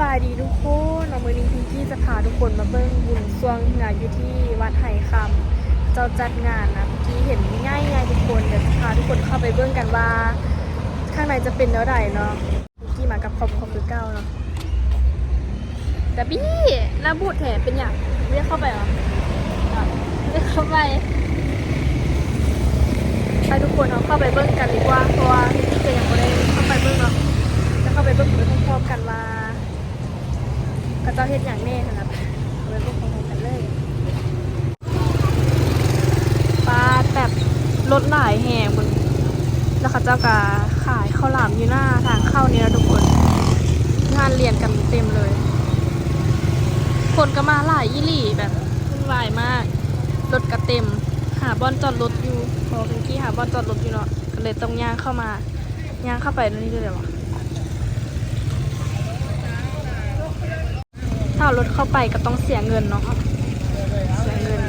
บายดีทุกคนเอามือนี้พิงกี้จะพาทุกคนมาเบิ้งบุญสวงงานอยู่ที่วัดไห่คำเจ้าจัดงานนะพิงกี้เห็นง่ายง่ายทุกคนเดี๋ยวจะพาทุกคนเข้าไปเบิ้งกันว่า ข้างในจะเป็นเท่าไหร่เนาะพิงกี้มากับคอบครัวคือเก้าเนาะแต่บี้น้าบูดแถเป็นอย่างเรียกเข้าไปเหรอเรียกเข้าไปไปทุกคนเอาเข้าไปเบิ้งกันดีกว่าเพราะว่าพิงกี้ก็ยังไม่ได้เข้าไปเบิ้งเนาะจะเข้าไปเบิ่งไปพร้อมๆกันว่า เขาเจ้าเฮ็ดอย่างแน่ขนาดเอาไปเบิ่งพร้อมๆกันเลยปลาแบบรถหลายแห่งบนแล้วเขาเจ้าก็ขายข้าวหลามอยู่หน้าทางเข้านี่นะทุกคนงานเรียนกันเต็มเลย คนก็มาหลายยี่หลี่แบบวุ่นวายมากรถก็เต็ม หาบอนจอดรถอยู่พอเป็นกี้หาบอนจอดรถอยู่เนาะก็เลยต้องย่างเข้ามาย่างเข้าไปนี่เลยเหรอวะ ถ้าเอารถเข้าไปก็ต้องเสียเงินเนาะเสียเงิน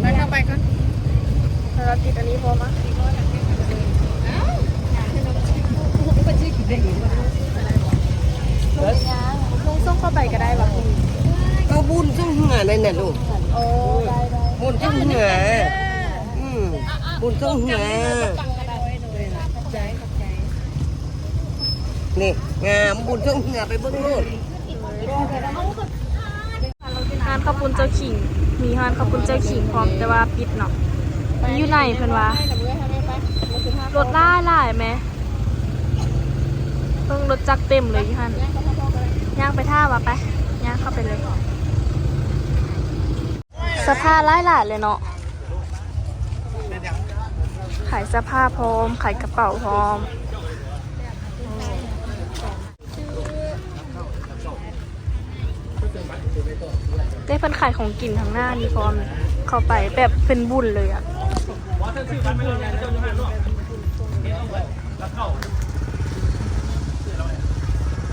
ไปเข้าไปก่อนแล้วเราติดอันนี้พอมะลุงส่งเข้าไปก็ได้แบบคุณก็บุญซึ่งเหงาในน่ะลูกโอ้ได้ได้บุญซึ่งเหงาอืม บุญซึ่งเหงานี่งามบุญซึ่งเหงาไปเบิ้งโลดร้านข้าวปุ้นเจ้าขิง มีร้านข้าวปุ้นเจ้าขิงพร้อมแต่ว่าปิดเนาะอยู่ไหนเพิ่นวะรถล่าล่าไหมเพิ่งรถจักรเต็มเลยอยู่ฮันย่างไปท่าวะไปย่างเข้าไปเลยสภาพร้ายหลายเลยเนาะ ขายเสื้อผ้าพร้อม ขายกระเป๋าพร้อม ได้เพิ่นขายของกินทางหน้านี่พร้อม เข้าไปแบบเป็นบุญเลยอะ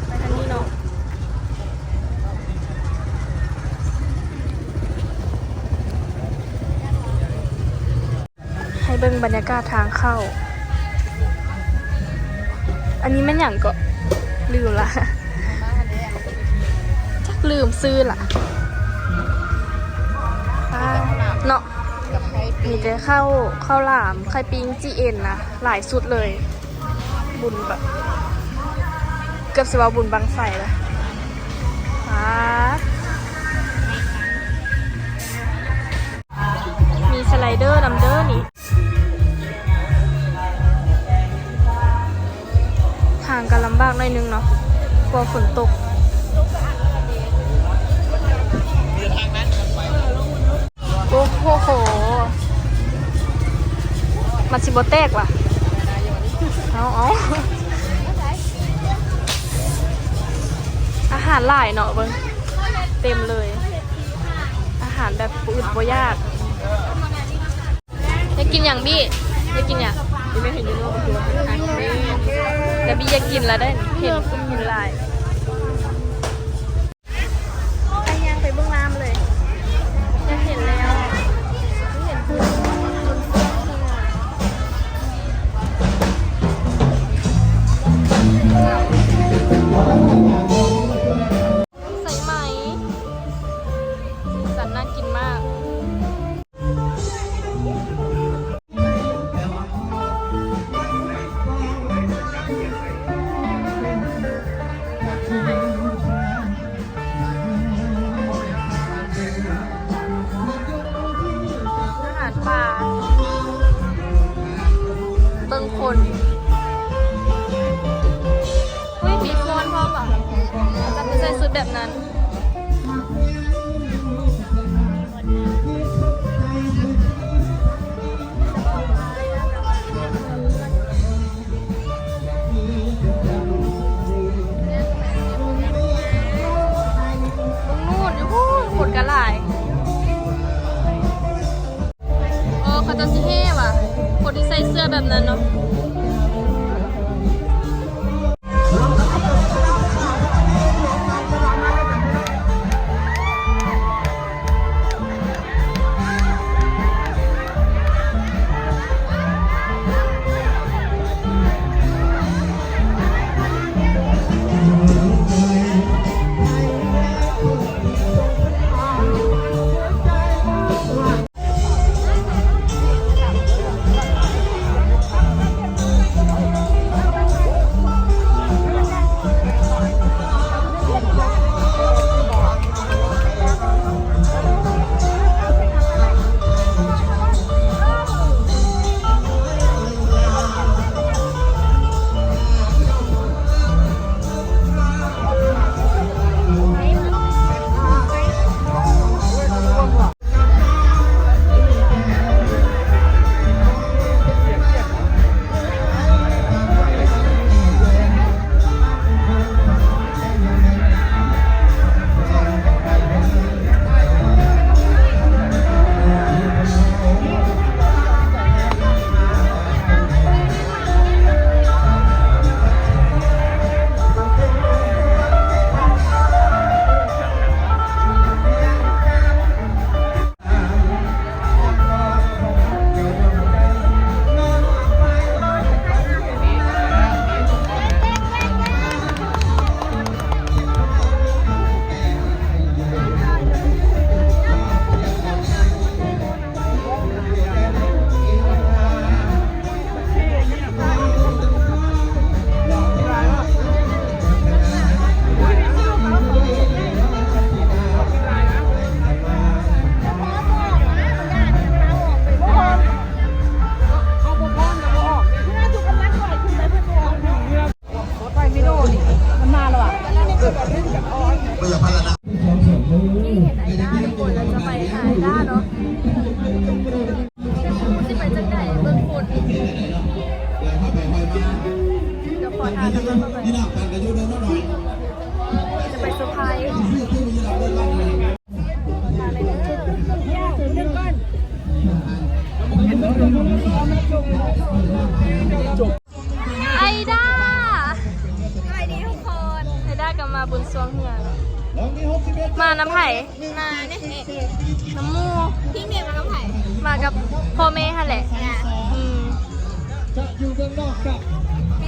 ไปทางนี้เนาะ ให้เบรรยากาศทางเข้า อันนี้แม่นอย่างก็ลืมละจักลืมซื้อละเนาะมีแต่ข้าวข้าวหลามไข่ปิ้งจีเอ็นนะหลายสุดเลย บุญแบบเกือบสิว่าบุญบางไฟเลยมีสไลเดอร์นำเดอร์นี่ำบากหน่อยนึงเนาะกลัวฝนตก โอ้โห มันสิบแตกว่ะ เอาเอาอาหารหลายเนาะเบิ้งเต็มเลย อาหารแบบอึดบ่ยากอยากกินอย่างบี้อยากกินอย่างยังไม่เห็นยูโร ตัวครั้งนี้แต่บี้อยากกินแล้วได้เห็นกินลาย เบื่อพันนะเห็นไอ้ด้าทุกคนเราจะไปหาไอด้าเนาะแต่ครูที่ไปจังไหนเบิ่งคนเดี๋ยวขอทานแล้วก็ไน่นการกระยุนนิดหน่อยจะไปเซอร์ไพรส์ไอด้าไอด้ากลับมาบุญสวงเหือ มาน้ำไผ่มาเนี่ยน้ำมูพี่เมียมากับไผ่มากับพ่อแม่ค่ะแหละอืม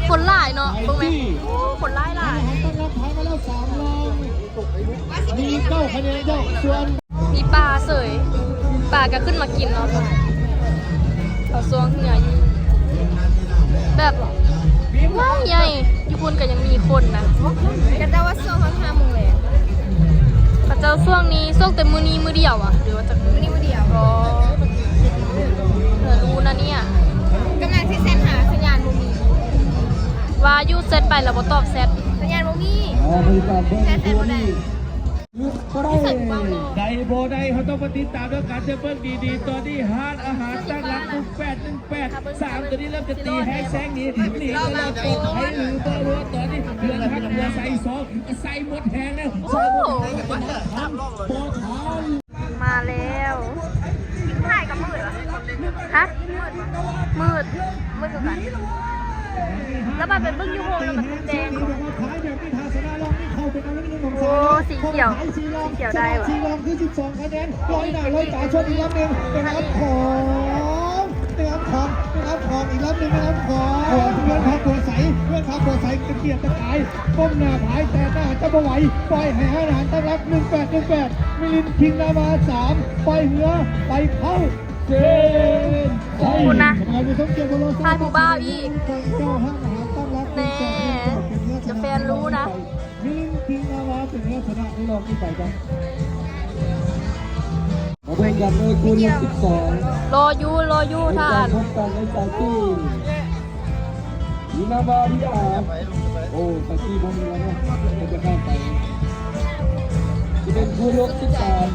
คนหลายเนาะเบิ่งไหมโอ้คนหลายหลายมีเก้าคะแนนยอดส่วนมีปลาเสยปลาก็ขึ้นมากินเนาะเขาซวงเหนืออยู่แบบว้าวใหญ่ญี่ปุ่นก็ยังมีคนนะกันแต่ว่าโซ่เขาห้าโมงเลยพระ เจ้าช่วงนี้ช่วงแต่มือนี้มือเดียวอะหรือว่าจะวันนี้วันเดียวรอเธอรู้นะเนี่ยกำลังที่เส้นหาสัญญาณโมมีว่ายูเซตไปแล้วบ่ตอบเซตสัญญาณโมมีบริการเบิ้งแค่เส้นโมได้ ไดโบไดเขาต้องมาติดตามด้วยการจะเบิ้งดีๆตอนนี้ฮาร์ดอาหารตั้งรับหนึ่งแปดหนึ่งแปดสามตัวนี้เริ่มจะตีแฮชแซงนี้หนีก็เราตกให้หรือเบอร์รัวตอนนี้เดือนพักเดือนใส่สองใส่หมดแหงแล้วใส่หมดแหงกันทำโบทานมาแล้วถ่ายกับมืดเหรอฮะมืดมืดคือกันแล้วมันเป็นบึ้งยูโฮแล้วมันแดงขายแบบนี้ทาสนาลองนี่เข้าเป็นอันดับหนึ่งของ โอ้สีเขียวสีเขียวได้ว่ะสีลองคือสิบสองคะแนนร้อยหน้าร้อยตาชนอีกรอบหนึ่งเป็นอันของเป็นอันของเป็นอันของอีกรอบหนึ่งเป็นอันของเพื่อนพักตัวใสเพื่อนพักตัวใสกระเกียดตะกายก้มหน้าผายแต่หน้าจะไม่ไหวปล่อยให้อาหารตั้งรับหนึ่งแปดหนึ่งแปดมิลินคิงนามาสามปล่อยเหือไปเข้าเจนคุณนะทายผู้บ่าอีกแน่จะแฟนรู้นะ มิลินคิงนามาถึงเนื้อชนะนี่ลองที่ไปกันมาเป็นกันเลยคุณสิบสองรออยู่รออยู่ท่านพบกันในสายที่ยูนาบาริอาโอ้สายที่บนแล้วนะจะเข้าไปจะเป็นผู้ลบที่สาม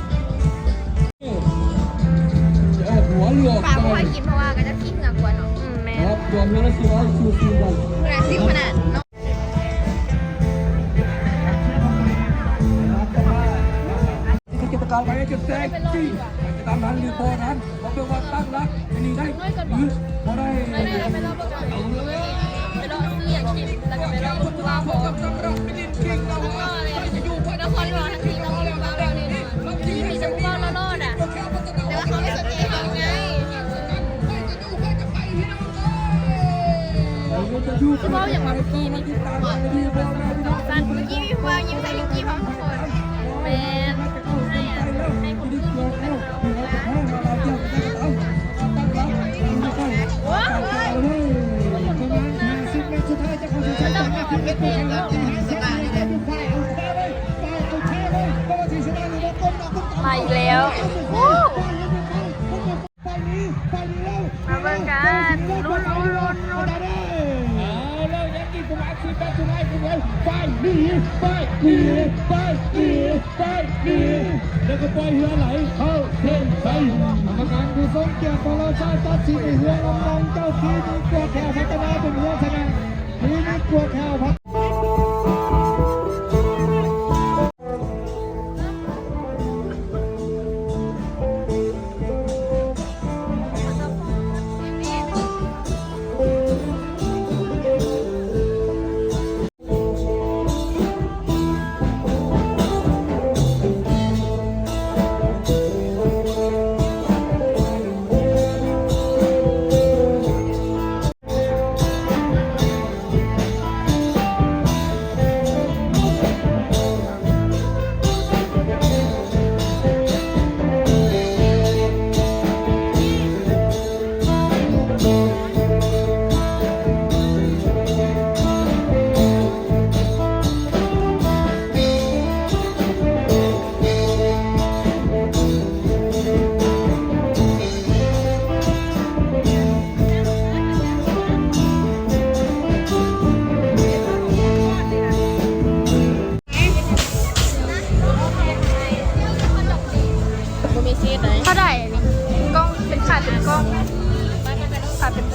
จะออกหัวเรือกปลาไปไม่อกินเพราะว่าก็จะขี้เหงือกว่าเนาะอืมแม่ครับรวมแล้วสี่ร้อยชูซีกันขนาดซิขนาด เนาะการไปจะแซงจี้จะตามทันหรือพอทันเขาเป็นว่าตั้งรักนี่ได้หรือพอได้ไม่ได้ไปรอเบิ่งก่อนไปรอซื้ออย่างกินแล้วก็ไปรอเบิ่งว่าพอแล้วก็อะไรจะอยู่นครหลวงทั้งทีเราอยู่าเราเนี่ยมีจังหวัดละรอดอะแต่ว่าเขาไม่สนใจเขาไงคือว่าอย่างเมื่อกี้นี่ตอนเมื่อกี้มีว่ายิ้ม กแล้วมาเบิ่งกันลุ้นลุ้นลุ้นลุ้นแล้วยังกินกุมารสิบแปดสุดท้ายคุณเลยไปหนีไปหนีไปหนีไปหนีแล้วก็ปล่อยเรือไหลเข้าเส้นชัยกรรมการผู้ทรงเกียรติของเราชาติตัดสินเรือลำนองเจ้าทีมีกลัวแข่พัฒนาเป็นเรือชนะทีมีกลัวแข่พัฒ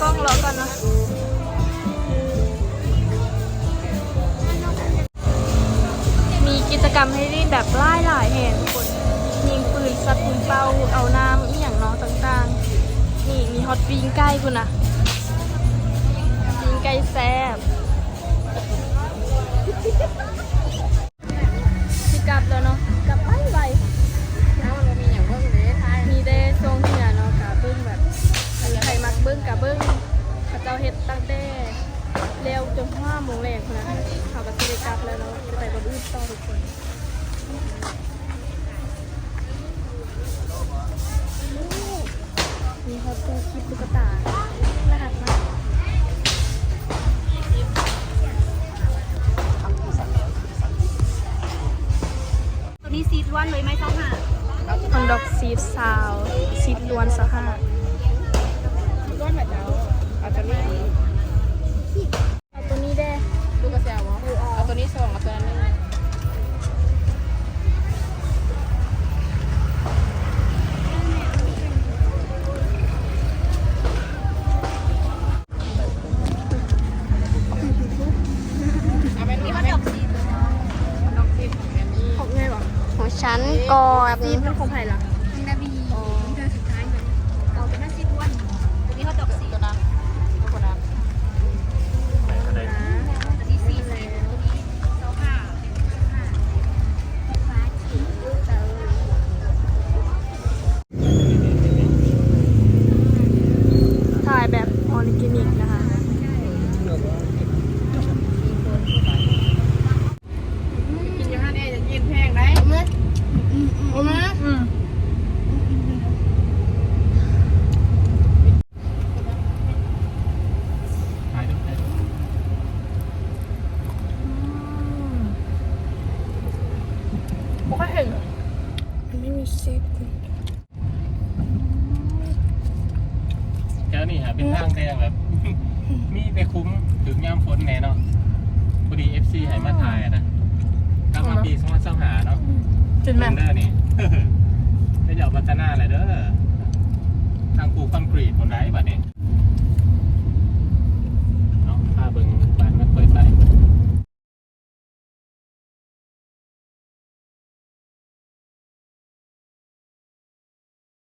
ล้องรอก่นนะมีกิจกรรมให้รีบแบบไล่หลายแห่งทุกคนยิงปืนสัตว์ปืนเป้าเอาน้ำอีหยังน้องต่างๆ นี่มีฮอตวิงใกล้คุณนะวิงใกล้แซ่บที่กลับแล้วเนาะ นี่ซีดล้วนเลยไหมเจ้าค่ะฮอนดอกซีดซาวซีดล้วนเจ้าล้วนแบบเจ้าเอาตัวนี้ ฉันก่อนซีดมันของไผ่ละ ทางแดงแบบ มีไปคุ้มถึงย่ามฝนแน่เนาะพอดีเอฟซีให้มาถ่ายนะกลับมาปีสองพันสองหาเนาะจนแม่นเด้อนี่ ได้เดี๋ยวพัฒนาอะไรเด้อทางปูคอนกรีตหมดไรบัดนี้เนาะพาเบิ่งบ้านไม่เคยใส่